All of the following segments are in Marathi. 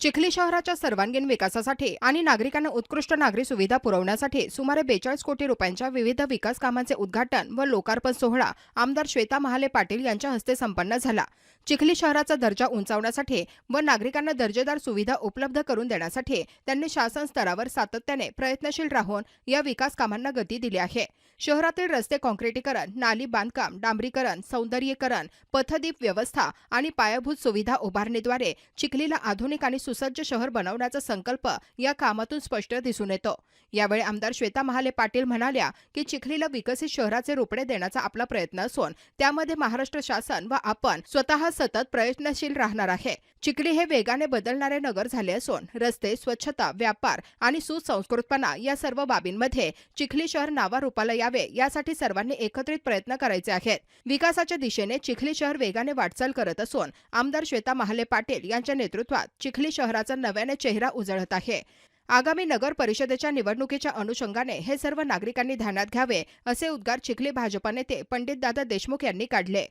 चिखली शहराच्या सर्वांगीण विकासासाठी आणि नागरिकांना उत्कृष्ट नागरी सुविधा पुरवण्यासाठी सुमारे बेचाळीस कोटी रुपयांच्या विविध विकास कामांचे उद्घाटन व लोकार्पण सोहळा आमदार श्वेता महाले पाटील यांच्या हस्ते संपन्न झाला. चिखली शहराचा दर्जा उंचावण्यासाठी व नागरिकांना दर्जेदार सुविधा उपलब्ध करून देण्यासाठी त्यांनी शासन स्तरावर सातत्याने प्रयत्नशील राहून या विकास कामांना गती दिली आहे. शहरातील रस्ते काँक्रिटीकरण नाली बांधकाम डांबरीकरण सौंदर्यीकरण पथदीप व्यवस्था आणि पायाभूत सुविधा उभारणीद्वारे चिखलीला आधुनिक आणि सुसज्ज शहर बनवण्याचा संकल्प या कामातून स्पष्ट दिसून येतो. यावेळी आमदार श्वेता महाले पाटील म्हणाल्या की चिखलीला विकसित शहराचे रुपडे देण्याचा आपला प्रयत्न असून त्यामध्ये महाराष्ट्र शासन व आपण स्वतः सतत प्रयत्नशील राहणार आहे. चिखली हे वेगाने बदलणारे नगर झाले असून रस्ते स्वच्छता व्यापार आणि सुसंस्कृतपणा या सर्व बाबींमध्ये चिखली शहर नावारूपाला यावे यासाठी सर्वांनी एकत्रित प्रयत्न करायचे आहेत. विकासाच्या दिशेने चिखली शहर वेगाने वाटचाल करत असून आमदार श्वेता महाले पाटील यांच्या नेतृत्वात चिखली शहराचा नव्याने चेहरा उजळत आहे. आगामी नगर परिषदेच्या निवडणुकीच्या अनुषंगाने हे सर्व नागरिकांनी ध्यानात घ्यावे असे उद्गार चिखली भाजपा नेते पंडित दादा देशमुख यांनी काढले.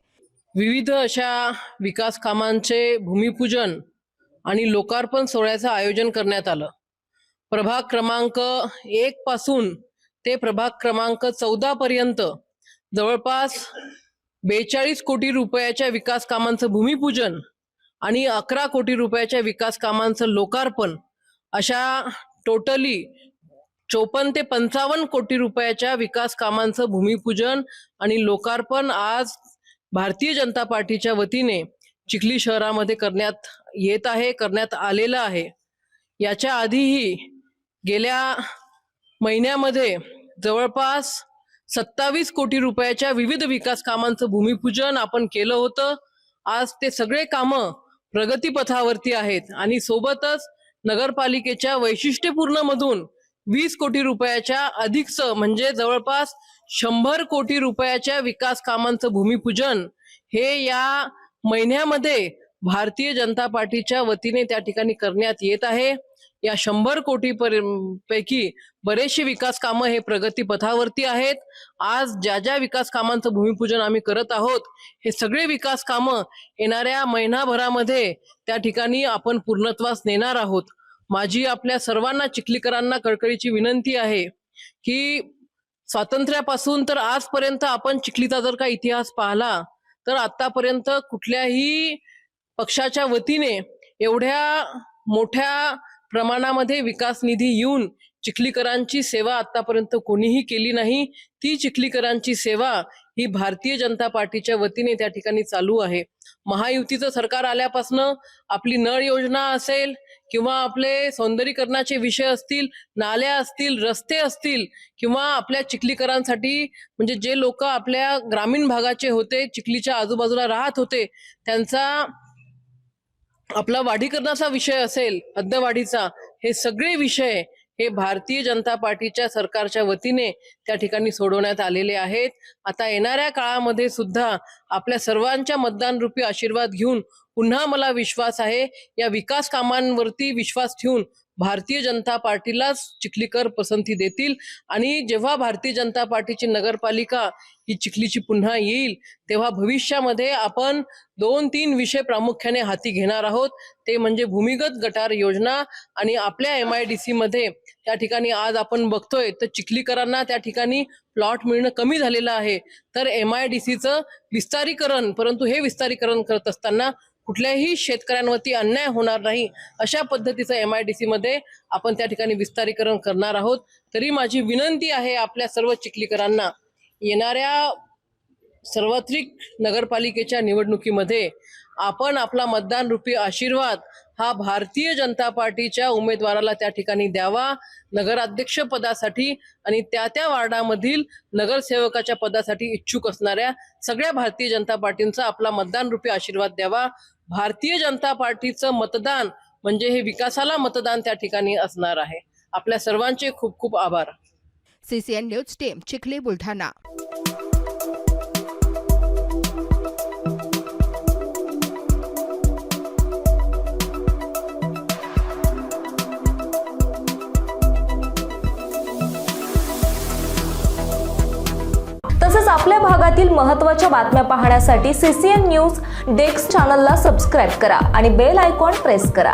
विविध अशा विकास कामांचे भूमिपूजन आणि लोकार्पण सोहळ्याचं आयोजन करण्यात आलं. प्रभाग क्रमांक एक पासून ते प्रभाग क्रमांक चौदा पर्यंत जवळपास बेचाळीस कोटी रुपयाच्या विकास कामांचं भूमिपूजन आणि अकरा कोटी रुपयाच्या विकास कामांचं लोकार्पण अशा टोटली चोपन्न ते पंचावन्न कोटी रुपयाच्या विकास कामांचं भूमिपूजन आणि लोकार्पण आज भारतीय जनता पार्टीच्या वतीने चिखली शहरामध्ये करण्यात येत आहे करण्यात आलेलं आहे. याच्या आधीही गेल्या महिन्यामध्ये जवळपास सत्तावीस कोटी रुपयाच्या विविध विकास कामांचं भूमिपूजन आपण केलं होतं. आज ते सगळे कामं प्रगतीपथावरती आहेत. आणि सोबतच नगरपालिकेच्या वैशिष्ट्यपूर्ण मधून वीस कोटी रुपयाच्या अधिकचं म्हणजे जवळपास शंभर कोटी रुपयाच्या विकास कामांचं भूमिपूजन हे या महिन्यामध्ये भारतीय जनता पार्टीच्या वतीने त्या ठिकाणी करण्यात येत आहे. या शंभर कोटी पैकी बरेचसे विकास कामं हे प्रगती पथावरती आहेत. आज ज्या ज्या विकास कामांचं भूमिपूजन आम्ही करत आहोत हे सगळे विकास कामं येणाऱ्या महिनाभरामध्ये त्या ठिकाणी आपण पूर्णत्वास नेणार आहोत. माझी आपल्या सर्वांना चिखलीकरांना कळकळीची विनंती आहे की स्वातंत्र्यापासून तर आजपर्यंत आपण चिखलीचा जर का इतिहास पाहिला तर आतापर्यंत कुठल्याही पक्षाच्या वतीने एवढ्या मोठ्या प्रमाणामध्ये विकास निधी येऊन चिखलीकरांची सेवा आतापर्यंत कोणीही केली नाही. ती चिखलीकरांची सेवा ही भारतीय जनता पार्टीच्या वतीने त्या ठिकाणी चालू आहे. महायुतीचं सरकार आल्यापासनं आपली नळ योजना असेल किंवा आपले सौंदर्यीकरणाचे विषय असतील नाल्या असतील रस्ते असतील किंवा आपल्या चिखलीकरांसाठी म्हणजे जे लोक आपल्या ग्रामीण भागाचे होते चिखलीच्या आजूबाजूला राहत होते त्यांचा आपला वाढीकरणाचा विषय असेल हद्दवाढीचा हे सगळे विषय हे भारतीय जनता पार्टीच्या सरकारच्या वतीने त्या ठिकाणी सोडवण्यात आलेले आहेत. आता येणाऱ्या काळामध्ये सुद्धा आपल्या सर्वांच्या मतदान रूपी आशीर्वाद घेऊन पुन्हा मला विश्वास आहे. या विकास कामांवरती विश्वास ठेवून भारतीय जनता पार्टीलाच चिखलीकर पसंती देतील. आणि जेव्हा भारतीय जनता पार्टीची नगरपालिका ही चिखलीची पुन्हा येईल तेव्हा भविष्यामध्ये आपण दोन तीन विषय प्रामुख्याने हाती घेणार आहोत. ते म्हणजे भूमिगत गटार योजना आणि आपल्या एम आय डी सी मध्ये त्या ठिकाणी आज आपण बघतोय तर चिखलीकरांना त्या ठिकाणी प्लॉट मिळणं कमी झालेलं आहे. तर एम आय डी सीचं विस्तारीकरण परंतु हे विस्तारीकरण करत असताना कुठल्याही शेतकऱ्यांवरती अन्याय होणार नाही अशा पद्धतीचं एम आय डी सीमध्ये आपण त्या ठिकाणी विस्तारीकरण करणार आहोत. तरी माझी विनंती आहे आपल्या सर्व चिखलीकरांना येणाऱ्या सार्वत्रिक नगरपालिकेच्या निवडणुकीमध्ये आपण आपला मतदान रूपी आशीर्वाद हा भारतीय जनता पार्टीच्या उमेदवाराला त्या ठिकाणी द्यावा. नगराध्यक्ष पदासाठी आणि त्या त्या वार्डामधील नगरसेवकाच्या पदासाठी इच्छुक असणाऱ्या सगळ्या भारतीय जनता पार्टींचा आपला मतदान रूपी आशीर्वाद द्यावा. भारतीय जनता पार्टीचं मतदान म्हणजे हे विकासाला मतदान त्या ठिकाणी असणार आहे. आपल्या सर्वांचे खूप खूप आभार. CCN news team Chikhli Buldhana तसेच आपल्या भागातील महत्त्वाच्या बातम्या पाहण्यासाठी सीसीएन न्यूज डेस्क चॅनलला सबस्क्राईब करा आणि बेल आयकॉन प्रेस करा.